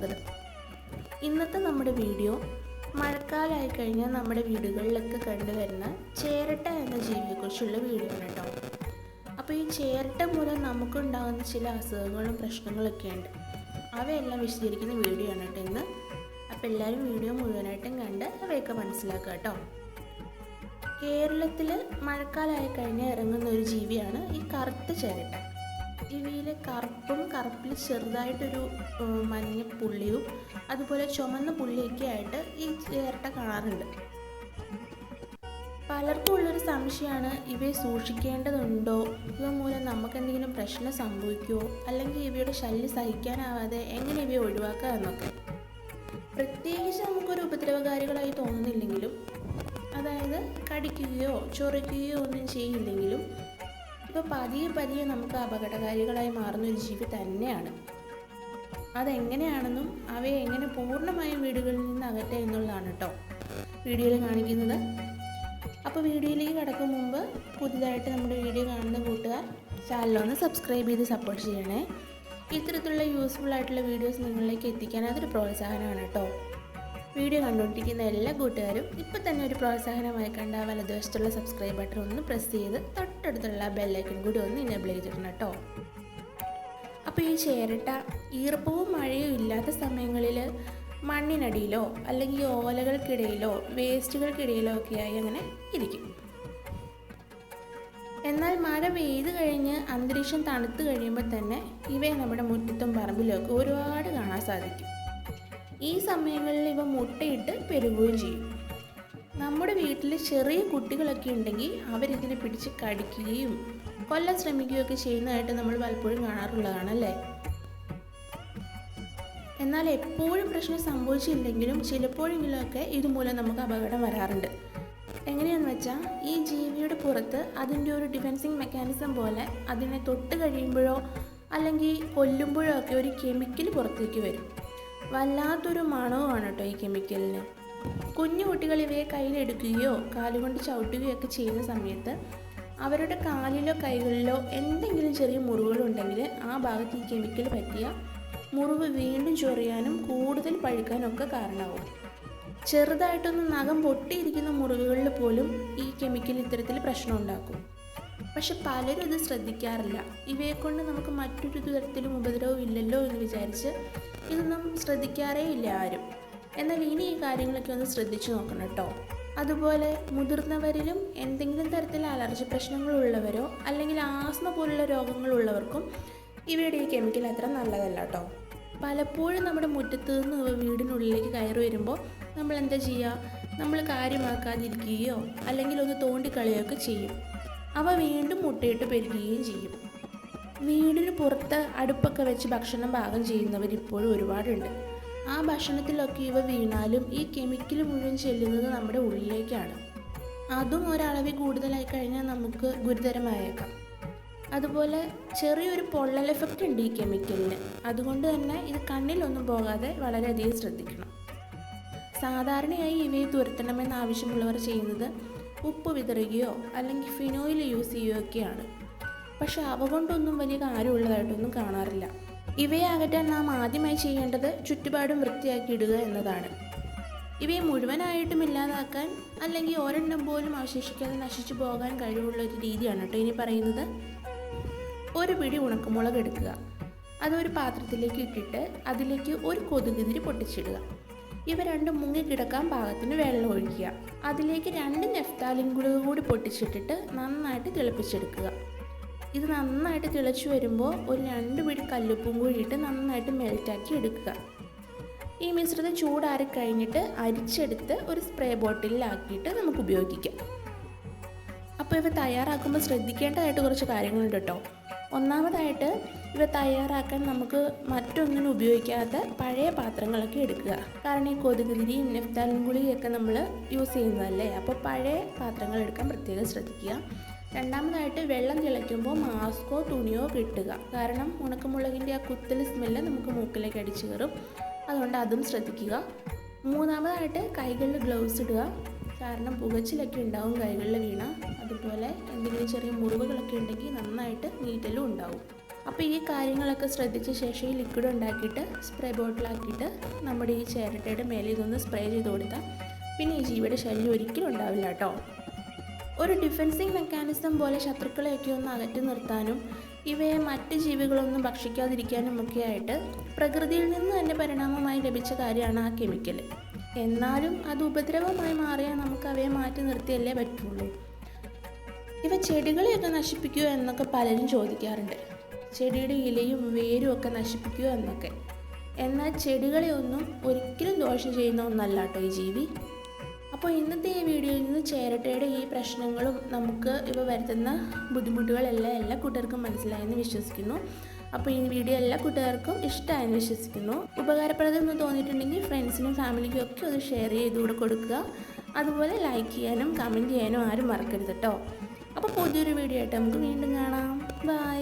സ്വാഗതം. ഇന്നത്തെ നമ്മുടെ വീഡിയോ മഴക്കാലമായി കഴിഞ്ഞാൽ നമ്മുടെ വീടുകളിലൊക്കെ കണ്ടുവരുന്ന ചേരട്ട എന്ന ജീവിയെക്കുറിച്ചുള്ള വീഡിയോ ആണ് കേട്ടോ. അപ്പോൾ ഈ ചേരട്ട മൂലം നമുക്കുണ്ടാകുന്ന ചില അസുഖങ്ങളും പ്രശ്നങ്ങളൊക്കെ ഉണ്ട്. അവയെല്ലാം വിശദീകരിക്കുന്ന വീഡിയോ ആണ് കേട്ടോ ഇന്ന്. അപ്പോൾ എല്ലാവരും വീഡിയോ മുഴുവനായിട്ടും കണ്ട് അവയൊക്കെ മനസ്സിലാക്കുക കേട്ടോ. കേരളത്തിൽ മഴക്കാലമായി കഴിഞ്ഞാൽ ഇറങ്ങുന്ന ഒരു ജീവിയാണ് ഈ കറുത്ത ചേരട്ട. ഇവയിൽ കറുപ്പും കറുപ്പിൽ ചെറുതായിട്ടൊരു മഞ്ഞ പുള്ളിയും അതുപോലെ ചുമന്ന പുള്ളിയൊക്കെ ആയിട്ട് ഈ ചേർട്ട കാണാറുണ്ട്. പലർക്കും ഉള്ളൊരു സംശയമാണ് ഇവയെ സൂക്ഷിക്കേണ്ടതുണ്ടോ? ഇവ മൂലം നമുക്ക് എന്തെങ്കിലും പ്രശ്നം സംഭവിക്കുമോ അല്ലെങ്കിൽ ഇവയുടെ ശല്യം സഹിക്കാനാവാതെ എങ്ങനെ ഇവയെ ഒഴിവാക്കുക എന്നൊക്കെ. പ്രത്യേകിച്ച് നമുക്കൊരു ഉപദ്രവകാരികളായി തോന്നുന്നില്ലെങ്കിലും അതായത് കടിക്കുകയോ ചൊറിക്കുകയോ ഒന്നും ചെയ്യില്ലെങ്കിലും ഇപ്പോൾ പതിയെ പതിയെ നമുക്ക് അപകടകാരികളായി മാറുന്ന ഒരു ജീവി തന്നെയാണ്. അതെങ്ങനെയാണെന്നും അവയെ എങ്ങനെ പൂർണമായും വീടുകളിൽ നിന്ന് അകറ്റുക എന്നുള്ളതാണ് കേട്ടോ വീഡിയോയിൽ കാണിക്കുന്നത്. അപ്പോൾ വീഡിയോയിലേക്ക് കടക്കും മുമ്പ് പുതുതായിട്ട് നമ്മുടെ വീഡിയോ കാണുന്ന കൂട്ടുകാർ ചാനലൊന്ന് സബ്സ്ക്രൈബ് ചെയ്ത് സപ്പോർട്ട് ചെയ്യണേ. ഇത്തരത്തിലുള്ള യൂസ്ഫുൾ ആയിട്ടുള്ള വീഡിയോസ് നിങ്ങളിലേക്ക് എത്തിക്കാൻ അതൊരു പ്രോത്സാഹനമാണ് കേട്ടോ വീഡിയോ കണ്ടുകൊണ്ടിരിക്കുന്ന എല്ലാ കൂട്ടുകാരും ഇപ്പോൾ തന്നെ ഒരു പ്രോത്സാഹനമായി കണ്ട വലതുവശത്തുള്ള സബ്സ്ക്രൈബ് ബട്ടൺ ഒന്ന് പ്രസ് ചെയ്ത് തൊട്ടടുത്തുള്ള ബെല്ലൈക്കൺ കൂടി ഒന്ന് ഇനേബിൾ ചെയ്തിടണം കേട്ടോ. അപ്പോൾ ഈ ചേരട്ട ഈർപ്പവും മഴയും ഇല്ലാത്ത സമയങ്ങളിൽ മണ്ണിനടിയിലോ അല്ലെങ്കിൽ ഓലകൾക്കിടയിലോ വേസ്റ്റുകൾക്കിടയിലോ ഒക്കെ ആയി അങ്ങനെ ഇരിക്കും. എന്നാൽ മഴ പെയ്ത് കഴിഞ്ഞ് അന്തരീക്ഷം തണുത്ത് കഴിയുമ്പോൾ തന്നെ ഇവയെ നമ്മുടെ മുറ്റത്തും പറമ്പിലൊക്കെ ഒരുപാട് കാണാൻ സാധിക്കും. ഈ സമയങ്ങളിൽ ഇവ മുട്ടയിട്ട് പെരുകുകയും ചെയ്യും. നമ്മുടെ വീട്ടിൽ ചെറിയ കുട്ടികളൊക്കെ ഉണ്ടെങ്കിൽ അവരിതിനെ പിടിച്ച് കടിക്കുകയും കൊല്ലാൻ ശ്രമിക്കുകയൊക്കെ ചെയ്യുന്നതായിട്ട് നമ്മൾ പലപ്പോഴും കാണാറുള്ളതാണല്ലേ? എന്നാൽ എപ്പോഴും പ്രശ്നം സംഭവിച്ചില്ലെങ്കിലും ചിലപ്പോഴെങ്കിലുമൊക്കെ ഇതുമൂലം നമുക്ക് അപകടം വരാറുണ്ട്. എങ്ങനെയാണെന്ന് വെച്ചാൽ ഈ ജീവിയുടെ പുറത്ത് അതിന്റെ ഒരു ഡിഫെൻസിങ് മെക്കാനിസം പോലെ അതിനെ തൊട്ട് കഴിയുമ്പോഴോ അല്ലെങ്കിൽ കൊല്ലുമ്പോഴോ ഒക്കെ ഒരു കെമിക്കൽ പുറത്തേക്ക് വരും. വല്ലാത്തൊരു മണവുമാണ് കേട്ടോ ഈ കെമിക്കലിന്. കുഞ്ഞു കുട്ടികൾ ഇവയെ കയ്യിലെടുക്കുകയോ കാലുകൊണ്ട് ചവിട്ടുകയോ ഒക്കെ ചെയ്യുന്ന സമയത്ത് അവരുടെ കാലിലോ കൈകളിലോ എന്തെങ്കിലും ചെറിയ മുറിവുകളുണ്ടെങ്കിൽ ആ ഭാഗത്ത് ഈ കെമിക്കൽ പറ്റിയ മുറിവ് വീണ്ടും ചൊറിയാനും കൂടുതൽ പഴുക്കാനും ഒക്കെ കാരണമാവും. ചെറുതായിട്ടൊന്ന് നഖം പൊട്ടിയിരിക്കുന്ന മുറിവുകളിൽ പോലും ഈ കെമിക്കൽ ഇത്തരത്തിൽ പ്രശ്നം ഉണ്ടാക്കും. പക്ഷെ പലരും ഇത് ശ്രദ്ധിക്കാറില്ല. ഇവയെ കൊണ്ട് നമുക്ക് മറ്റൊരു തരത്തിലും ഉപദ്രവം ഇല്ലല്ലോ എന്ന് വിചാരിച്ച് ഇതൊന്നും ശ്രദ്ധിക്കാറേ ഇല്ല ആരും. എന്നാൽ ഇനി ഈ കാര്യങ്ങളൊക്കെ ഒന്ന് ശ്രദ്ധിച്ചു നോക്കണം കേട്ടോ. അതുപോലെ മുതിർന്നവരിലും എന്തെങ്കിലും തരത്തിൽ അലർജി പ്രശ്നങ്ങളുള്ളവരോ അല്ലെങ്കിൽ ആസ്മ പോലുള്ള രോഗങ്ങളുള്ളവർക്കും ഇവയുടെ ഈ കെമിക്കൽ അത്ര നല്ലതല്ല കേട്ടോ. പലപ്പോഴും നമ്മുടെ മുറ്റത്ത് നിന്ന് ഇവ വീടിനുള്ളിലേക്ക് കയറി വരുമ്പോൾ നമ്മൾ എന്താ ചെയ്യുക? നമ്മൾ കാര്യമാക്കാതിരിക്കുകയോ അല്ലെങ്കിൽ ഒന്ന് തോണ്ടിക്കളയുകയൊക്കെ ചെയ്യും. അവ വീണ്ടും മുട്ടയിട്ട് പെരുകുകയും ചെയ്യും. വീടിന് പുറത്ത് അടുപ്പൊക്കെ വെച്ച് ഭക്ഷണം പാകം ചെയ്യുന്നവരിപ്പോഴും ഒരുപാടുണ്ട്. ആ ഭക്ഷണത്തിലൊക്കെ ഇവ വീണാലും ഈ കെമിക്കൽ മുഴുവൻ ചെല്ലുന്നത് നമ്മുടെ ഉള്ളിലേക്കാണ്. അതും ഒരളവിൽ കൂടുതലായി കഴിഞ്ഞാൽ നമുക്ക് ഗുരുതരമായേക്കാം. അതുപോലെ ചെറിയൊരു പൊള്ളൽ എഫക്റ്റ് ഉണ്ട് ഈ കെമിക്കലിന്. അതുകൊണ്ട് തന്നെ ഇത് കണ്ണിലൊന്നും പോകാതെ വളരെയധികം ശ്രദ്ധിക്കണം. സാധാരണയായി ഇവയെ തുരത്തണമെന്ന് ആവശ്യമുള്ളവർ ചെയ്യുന്നത് ഉപ്പ് വിതറുകയോ അല്ലെങ്കിൽ ഫിനോയിൽ യൂസ് ചെയ്യുകയൊക്കെയാണ്. പക്ഷേ അവ കൊണ്ടൊന്നും വലിയ കാര്യമുള്ളതായിട്ടൊന്നും കാണാറില്ല. ഇവയെ അകറ്റാൻ നാം ആദ്യമായി ചെയ്യേണ്ടത് ചുറ്റുപാടും വൃത്തിയാക്കി ഇടുക എന്നതാണ്. ഇവയെ മുഴുവനായിട്ടും ഇല്ലാതാക്കാൻ അല്ലെങ്കിൽ ഒരെണ്ണം പോലും അവശേഷിക്കാതെ നശിച്ചു പോകാൻ കഴിവുള്ള ഒരു രീതിയാണ് കേട്ടോ ഇനി പറയുന്നത്. ഒരു പിടി ഉണക്കമുളക് എടുക്കുക. അതൊരു പാത്രത്തിലേക്ക് ഇട്ടിട്ട് അതിലേക്ക് ഒരു കൊതുകുതിരി പൊട്ടിച്ചിടുക. ഇവ രണ്ടും മുങ്ങിക്കിടക്കാൻ പാകത്തിന് വെള്ളം ഒഴിക്കുക. അതിലേക്ക് രണ്ട് നെഫ്താലിൻ ഗുളിക കൂടി പൊട്ടിച്ചിട്ടിട്ട് നന്നായിട്ട് തിളപ്പിച്ചെടുക്കുക. ഇത് നന്നായിട്ട് തിളച്ചു വരുമ്പോൾ ഒരു രണ്ട് പിടി കല്ലുപ്പും കൂടി ഇട്ട് നന്നായിട്ട് മെൽറ്റാക്കി എടുക്കുക. ഈ മിശ്രിതം ചൂടാറി കഴിഞ്ഞിട്ട് അരിച്ചെടുത്ത് ഒരു സ്പ്രേ ബോട്ടിലാക്കിയിട്ട് നമുക്ക് ഉപയോഗിക്കാം. അപ്പോൾ ഇവ തയ്യാറാക്കുമ്പോൾ ശ്രദ്ധിക്കേണ്ടതായിട്ട് കുറച്ച് കാര്യങ്ങളുണ്ട് കേട്ടോ. ഒന്നാമതായിട്ട് ഇവ തയ്യാറാക്കാൻ നമുക്ക് മറ്റൊന്നിനും ഉപയോഗിക്കാത്ത പഴയ പാത്രങ്ങളൊക്കെ എടുക്കുക. കാരണം ഈ കൊതുകുതിരിയും നെഫ്താലും ഗുളിയൊക്കെ നമ്മൾ യൂസ് ചെയ്യുന്നതല്ലേ? അപ്പോൾ പഴയ പാത്രങ്ങൾ എടുക്കാൻ പ്രത്യേകം ശ്രദ്ധിക്കുക. രണ്ടാമതായിട്ട് വെള്ളം തിളയ്ക്കുമ്പോൾ മാസ്കോ തുണിയോ കിട്ടുക. കാരണം ഉണക്കമുളകിന്റെ ആ കുത്തൽ സ്മെല്ല് നമുക്ക് മൂക്കിലേക്ക് അടിച്ചു കയറും. അതുകൊണ്ട് അതും ശ്രദ്ധിക്കുക. മൂന്നാമതായിട്ട് കൈകളിൽ ഗ്ലൗസ് ഇടുക. കാരണം പുകച്ചിലൊക്കെ ഉണ്ടാവും കൈകളിൽ വീണ. അതുപോലെ എന്തെങ്കിലും ചെറിയ മുറിവുകളൊക്കെ ഉണ്ടെങ്കിൽ നന്നായിട്ട് നീറ്റലും ഉണ്ടാവും. അപ്പോൾ ഈ കാര്യങ്ങളൊക്കെ ശ്രദ്ധിച്ച ശേഷം ഈ ലിക്വിഡ് ഉണ്ടാക്കിയിട്ട് സ്പ്രേ ബോട്ടിലാക്കിയിട്ട് നമ്മുടെ ഈ ചേരട്ടയുടെ മേലെ ഇതൊന്ന് സ്പ്രേ ചെയ്ത് കൊടുത്താൽ പിന്നെ ഈ ജീവിയുടെ ശല്യം ഒരിക്കലും ഉണ്ടാവില്ല കേട്ടോ. ഒരു ഡിഫെൻസിങ് മെക്കാനിസം പോലെ ശത്രുക്കളെയൊക്കെ ഒന്ന് അകറ്റി നിർത്താനും ഇവയെ മറ്റ് ജീവികളൊന്നും ഭക്ഷിക്കാതിരിക്കാനും ഒക്കെ ആയിട്ട് പ്രകൃതിയിൽ നിന്ന് തന്നെ പരിണാമമായി ലഭിച്ച കാര്യമാണ് ആ കെമിക്കൽ. എന്നാലും അത് ഉപദ്രവമായി മാറിയാൽ നമുക്ക് അവയെ മാറ്റി നിർത്തിയല്ലേ പറ്റുള്ളൂ. ഇവ ചെടികളെയൊക്കെ നശിപ്പിക്കുക എന്നൊക്കെ പലരും ചോദിക്കാറുണ്ട്. ചെടിയുടെ ഇലയും വേരും ഒക്കെ നശിപ്പിക്കുക എന്നൊക്കെ. എന്നാൽ ചെടികളെ ഒന്നും ഒരിക്കലും ദോഷം ചെയ്യുന്ന ഒന്നല്ല കേട്ടോ ഈ ജീവി. അപ്പോൾ ഇന്നത്തെ ഈ വീഡിയോയിൽ നിന്ന് ചേരട്ടയുടെ ഈ പ്രശ്നങ്ങളും നമുക്ക് ഇവ വരുത്തുന്ന ബുദ്ധിമുട്ടുകളെല്ലാം എല്ലാ കൂട്ടുകാർക്കും മനസ്സിലായെന്ന് വിശ്വസിക്കുന്നു. അപ്പോൾ ഈ വീഡിയോ എല്ലാ കൂട്ടുകാർക്കും ഇഷ്ടമായെന്ന് വിശ്വസിക്കുന്നു. ഉപകാരപ്രദമെന്ന് തോന്നിയിട്ടുണ്ടെങ്കിൽ ഫ്രണ്ട്സിനും ഫാമിലിക്കും ഒക്കെ ഒന്ന് ഷെയർ ചെയ്തുകൂടെ കൊടുക്കുക. അതുപോലെ ലൈക്ക് ചെയ്യാനും കമന്റ് ചെയ്യാനും ആരും മറക്കരുത് കേട്ടോ. അപ്പോൾ പുതിയൊരു വീഡിയോ ആയിട്ട് നമുക്ക് വീണ്ടും കാണാം. ബൈ.